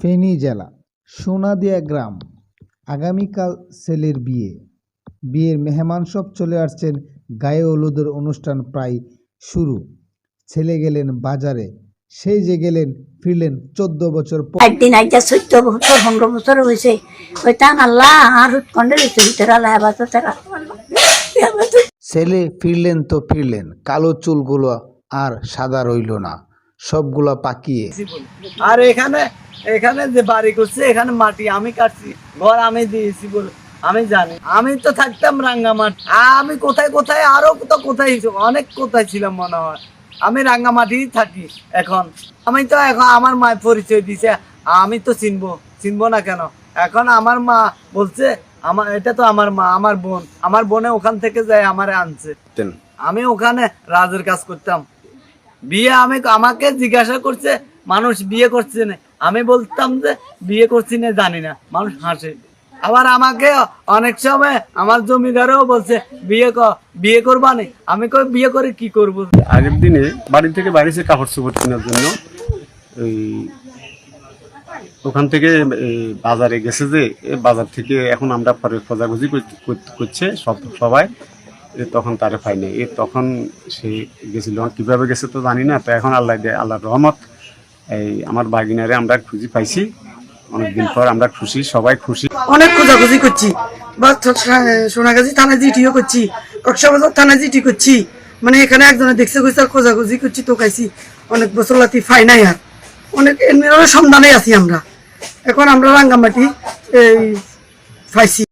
ফেনী জেলা সোনাদিয়া গ্রাম। আগামীকাল ছেলের বিয়ে। বিয়ের মেহমান সব চলে আসছেন গায়ে হলুদের অনুষ্ঠান প্রায় শুরু। ছেলে গেলেন বাজারে সেই যে গেলেন ফিরলেন চোদ্দ বছর পর। একদিন আইজা চোদ্দ বছর পনেরো বছর হয়েছে ওই টান আল্লাহ আর কন্ডে তো ছেলে ফিরলেন তো ফিরলেন কালো চুলগুলো আর সাদা রইল না সবগুলো পাকিয়ে। আর এখানে এখানে যে বাড়ি করছে এখানে মাটি আমি কাটছি ঘর আমি দিয়েছি বলে। আমি জানি। আমি তো থাকতাম রাঙ্গামাট। আমি কোথায় কোথায় আরও তো কোথায় অনেক কোথায় ছিলাম মনে হয়। আমি রাঙ্গামাটি থাকি এখন। আমি তো এখন আমার মায়ের পরিচয় দিছে আমি তো চিনবো চিনবো না কেন? এখন আমার মা বলছে আমার এটা তো আমার মা আমার বোন। আমার বোনে ওখান থেকে যায় আমারে আনছে। আমি ওখানে রাজের কাজ করতাম। বিয়ে আমি আমাকে জিজ্ঞাসা করছে মানুষ বিয়ে করছে না? আমি বলতাম যে বিয়ে করছি না, জানি না, মানুষ হাসে। আবার আমাকে অনেক সময় আমার জমিদারও বলছে, বিয়ে বিয়ে করবা নি? আমি কই, বিয়ে করে কি করব? আগের দিনে বাড়ি থেকে বাইরেছে কাপড় চোপড় কেনার জন্য ওখান থেকে বাজারে গেছে যে বাজার থেকে এখন আমরা পরে খোঁজাখুঁজি কর- কর- করছে সব, সবাই। তখন তারে পাই নাই এ, তখন সে গেছিল। কীভাবে গেছে তো জানি না। তো এখন আল্লাহ আল্লাহর রহমত। এই আমার বাগিনারে আমরা খুঁজি পাইছি। অনেকদিন পর আমরা খুশি, সবাই খুশি। অনেক খোঁজাখুঁজি করছি। বা সোনাগাছি থানায় জিটিও করছি। কক্সবাজার থানায় জিটি করছি। মানে এখানে একজনে দেখছে, কইছে খোঁজাখুঁজি করছি, তো খাইছি। অনেক বছর লাতি ফাই নাই আর। অনেক এমনি সন্ধানে আছি আমরা। এখন আমরা রাঙ্গামাটি এই পাইছি।